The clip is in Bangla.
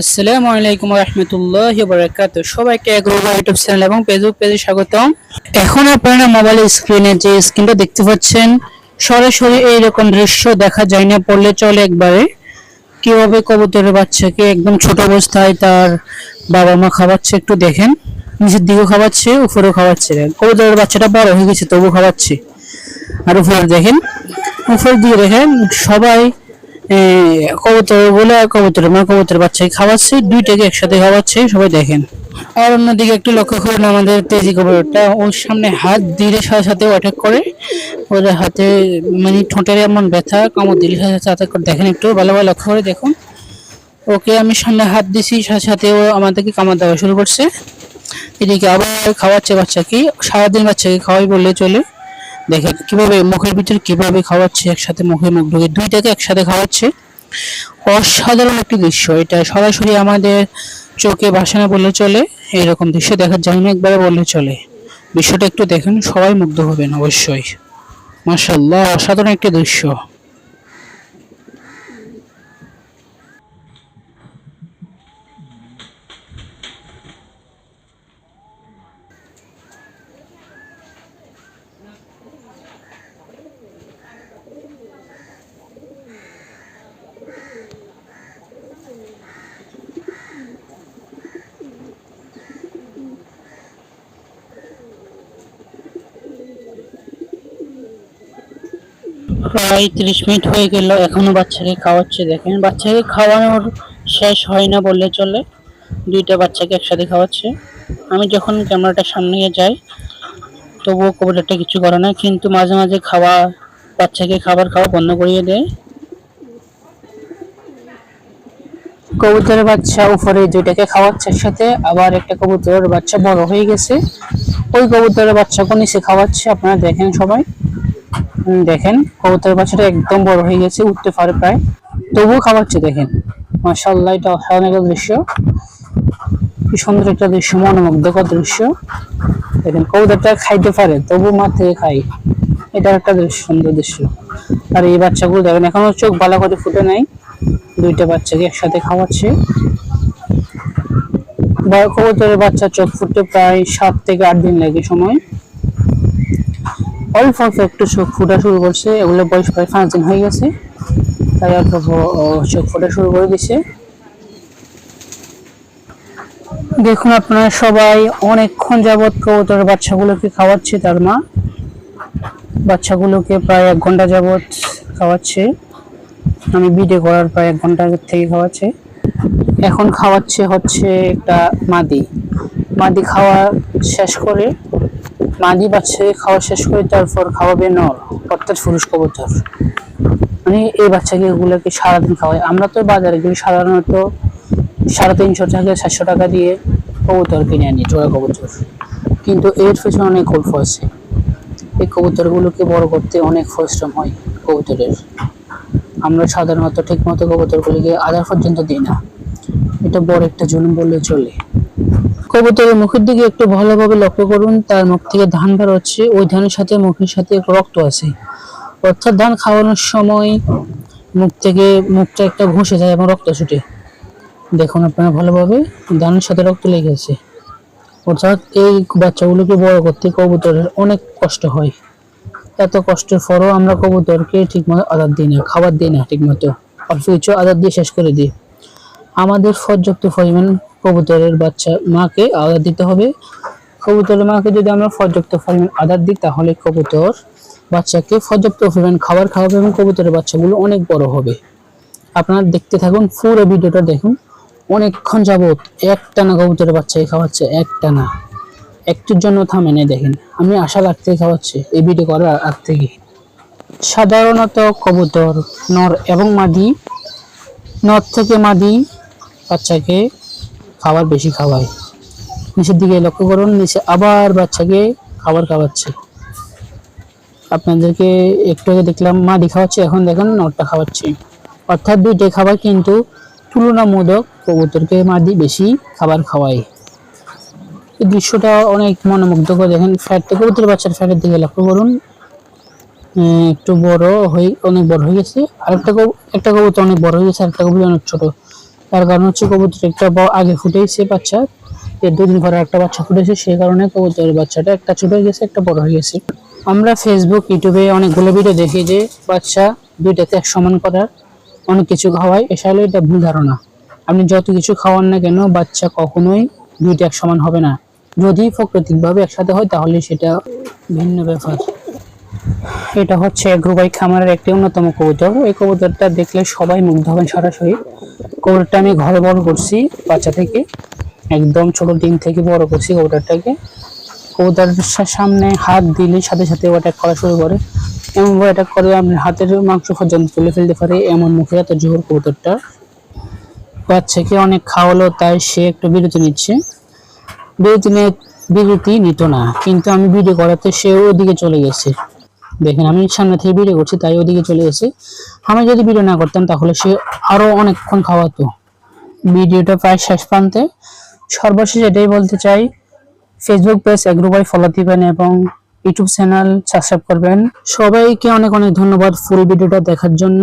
আসসালামু আলাইকুম রহমতুল্লাহ বরকাত সবাইকে এগ্রোবা ইউটিউব চ্যানেল এবং ফেসবুক পেজে স্বাগতম। এখন আপনারা মোবাইলের স্ক্রিনে যে স্ক্রিনটা দেখতে পাচ্ছেন, সরাসরি এইরকম দৃশ্য দেখা যায় না, পড়লে চলে একবারে। কীভাবে কবুতরের বাচ্চাকে একদম ছোট অবস্থায় তার বাবা মা খাওয়াচ্ছে একটু দেখেন। নিচের দিকেও খাওয়াচ্ছে, উপরেও খাওয়াচ্ছে। কবুতরের বাচ্চাটা বড় হয়ে গেছে তবু খাওয়াচ্ছে। আর উপরে দেখেন উপর দিয়ে দেখেন সবাই কবুতর বলে কবুতর মানে কবুতর বাচ্চাকে খাওয়াচ্ছে, দুইটাকে একসাথে খাওয়াচ্ছে, সবাই দেখেন। আর অন্যদিকে একটু লক্ষ্য করুন আমাদের তেজি কবুতরটা, ওর সামনে হাত দিলে সাথে সাথে অ্যাটাক করে। ওর হাতে মানে ঠোঁটের এমন ব্যথা, কামড় দিলে সাথে সাথে attack করে। দেখেন একটু ভালোভাবে লক্ষ্য করে দেখুন। ওকে আমি সামনে হাত দিছি, সাথে সাথে ও আমাদেরকে কামড় দেওয়া শুরু করছে। এদিকে আবার খাওয়াচ্ছে বাচ্চাকে, সারাদিন বাচ্চাকে খাওয়াই বললে চলে। দেখেন, কীভাবে মুখের ভিতরে কীভাবে খাওয়াচ্ছে, একসাথে মুখে মুখ ঢুকে দুইটাকে একসাথে খাওয়াচ্ছে, অসাধারণ একটি দৃশ্য। এটা সরাসরি আমাদের চোখে বাসনা বলে চলে, এরকম দৃশ্য দেখার জন্য একবারে বললে চলে। দৃশ্যটা একটু দেখেন, সবাই মুগ্ধ হবেন অবশ্যই। মাশাল্লাহ অসাধারণ একটি দৃশ্য। প্রায় তিরিশ মিনিট হয়ে গেল, এখনও বাচ্চাকে খাওয়াচ্ছে, দেখেন। বাচ্চাকে খাওয়ানোর শেষ হয় না বললে চলে। দুইটা বাচ্চাকে একসাথে খাওয়াচ্ছে। আমি যখন ক্যামেরাটা সামনে যাই, তবুও কবুতরটা কিছু করে না, কিন্তু মাঝে মাঝে খাওয়া, বাচ্চাকে খাবার খাওয়া বন্ধ করিয়ে দেয়। কবুতরের বাচ্চা উপরে দুইটাকে খাওয়াচ্ছে সাথে আবার একটা কবুতরের বাচ্চা বড় হয়ে গেছে। ওই কবুতরের বাচ্চাকে নিচে খাওয়াচ্ছে, আপনারা দেখেন সবাই। দেখেন, কবুতরের বাচ্চাটা একদম বড় হয়ে গেছে, উঠতে পারে প্রায়। তবুও খাওয়াচ্ছে দেখেন। মাশাআল্লাহ, এটা অসাধারণ একটা দৃশ্য। কি সুন্দর একটা দৃশ্য, মনোমুগ্ধকর দৃশ্য। দেখেন, কবুতরটা খাইতে পারে, তবু মাঠ থেকে খাই এটা একটা সুন্দর দৃশ্য। আর এই বাচ্চাগুলো দেখেন, এখনও চোখ ভালো করে ফুটে নাই। দুইটা বাচ্চাকে একসাথে খাওয়াচ্ছে। কবুতরের বাচ্চা চোখ ফুটতে প্রায় সাত থেকে আট দিন লাগে সময়। অল্প অল্প একটু চোখ ফুটা শুরু করছে, এগুলো বয়স প্রায় পাঁচ দিন হয়ে গেছে। তাই অল্প চোখ ফুটা শুরু করে দিছে। দেখুন আপনারা সবাই, অনেকক্ষণ যাবৎ কবুতরের বাচ্চাগুলোকে খাওয়াচ্ছে তার মা। বাচ্চাগুলোকে প্রায় এক ঘণ্টা যাবৎ খাওয়াচ্ছে। আমি বিডে করার প্রায় এক ঘণ্টা আগের থেকে খাওয়াচ্ছে। এখন খাওয়াচ্ছে হচ্ছে একটা মাদি। মাদি খাওয়া শেষ করে মাদি বাচ্চাকে খাওয়া শেষ করে তারপর খাওয়াবে নর, অর্থাৎ পুরুষ কবুতর। মানে এই বাচ্চাকে এগুলোকে সারাদিন খাওয়াই আমরা তো বাজারে গেলে সাধারণত সাড়ে তিনশো টাকা চারশো টাকা দিয়ে কবুতর কিনে আনি, জোড়া কবুতর। কিন্তু এর পেছনে অনেক গল্প আছে। এই কবুতরগুলোকে বড় করতে অনেক পরিশ্রম হয় কবুতরের। আমরা সাধারণত ঠিক মতো কবুতরগুলিকে আধার পর্যন্ত দিই না। এটা বড় একটা জুলুম বললে চলে। কবুতরের মুখের দিকে একটু ভালোভাবে লক্ষ্য করুন। তার মুখ থেকে ধান বের হচ্ছে ওই ধানের সাথে মুখের সাথে রক্ত আছে। অর্থাৎ ধান খাওয়ানোর সময় মুখ থেকে মুখটা একটা ঘষে যায় এবং রক্ত ছুটে। দেখুন আপনারা ভালোভাবে। ধানের সাথে রক্ত লেগে আছে। অর্থাৎ এই বাচ্চাগুলোকে বড় করতে কবুতরের অনেক কষ্ট হয়। এত কষ্টের পরও আমরা কবুতরকে ঠিকমতো আদার দিই না, খাবার দিই না ঠিকমতো। অল্প কিছু আদার দিয়ে শেষ করে দিই। আমাদের পর্যাপ্ত পরিমাণ কবুতরের বাচ্চা মাকে আদার দিতে হবে। কবুতরের মাকে যদি আমরা পর্যাপ্ত পরিমাণ আদার দিই, তাহলে কবুতর বাচ্চাকে পর্যাপ্ত পরিমাণ খাবার খাওয়াবে এবং কবুতরের বাচ্চাগুলো অনেক বড় হবে। আপনারা দেখতে থাকুন, পুরো ভিডিওটা দেখুন। অনেকক্ষণ যাবত একটানা কবুতরের বাচ্চাকে খাওয়াচ্ছে, একটানা। একটির জন্য থামে নেই দেখেন। আমি আশা রাখতে খাওয়াচ্ছে, এই ভিডিও করার আগ থেকে। সাধারণত কবুতর নর এবং মাদি, নর থেকে মাদি বাচ্চাকে খাবার বেশি খাওয়ায়। নিচের দিকে লক্ষ্য করুন, নিচে আবার বাচ্চাকে খাবার খাওয়াচ্ছে। আপনাদেরকে একটু আগে দেখলাম মাদি খাওয়াচ্ছে, এখন দেখেন নরটা খাওয়াচ্ছে। অর্থাৎ দুইটাই খাবার কিন্তু তুলনামূলক কবুতরকে মাদি বেশি খাবার খাওয়ায়। এই দৃশ্যটা অনেক মনোমুগ্ধকর। দেখেন ফ্যাট কবুতরের বাচ্চার ফ্যাটের দিকে লক্ষ্য করুন। একটু বড় হয়ে, অনেক বড় হয়ে গেছে। আরেকটা একটা কবুতর অনেক বড় হয়ে গেছে, আরেকটা কবুতর অনেক ছোট। তার কারণ হচ্ছে কবুতর একটা আগে ফুটেছে বাচ্চা এর দুদিন পরে একটা বাচ্চা ফুটেছে, সেই কারণে কবুতরের বাচ্চাটা একটা ছোট হয়ে গেছে, একটা বড় হয়ে গেছে। আমরা ফেসবুক ইউটিউবে অনেকগুলো ভিডিও দেখি যে বাচ্চা দুইটাতে এক সমান করার অনেক কিছু খাওয়ায়। আসলে এটা ভুল ধারণা। আপনি যত কিছু খাওয়ান না কেন, বাচ্চা কখনোই দুইটা এক সমান হবে না। যদি প্রাকৃতিকভাবে একসাথে হয়, তাহলে সেটা ভিন্ন ব্যাপার। এটা হচ্ছে এগ্রোবাই খামারের একটি অন্যতম কবুতর। এই কবুতরটা দেখলে সবাই মুগ্ধ হবেন সরাসরি। কবুতরটা আমি ঘরে বড় করছি বাচ্চা থেকে। একদম ছোট ডিম থেকে বড় করছি কবুতরটাকে। কবুতরের সা- সামনে হাত দিলে সাথে সাথে অ্যাটাক করা শুরু করে। এমন ভাবে অ্যাটাক করে আপনার হাতের মাংস পর্যন্ত তুলে ফেলতে পারে এমন মুখে এত জোর কবুতরটা। বাচ্চাকে অনেক খাওয়ালো, তাই সে একটু বিরতি নিচ্ছে। বিরতি নে- বিরতি নিত না, কিন্তু আমি ভিডিও করাতে সে ওদিকে চলে গেছে। দেখেন, আমি সামনে থেকে ভিডিও করছি, তাই ওদিকে চলে এসেছি। আমি যদি ভিডিও না করতাম, তাহলে সে আরও অনেকক্ষণ খাওয়াতো। ভিডিওটা প্রায় শেষ প্রান্তে। সর্বশেষ এটাই বলতে চাই ফেসবুক পেজ এগ্রোবাই ফলো দিবেন এবং ইউটিউব চ্যানেল সাবস্ক্রাইব করবেন। সবাইকে অনেক অনেক ধন্যবাদ ফুল ভিডিওটা দেখার জন্য।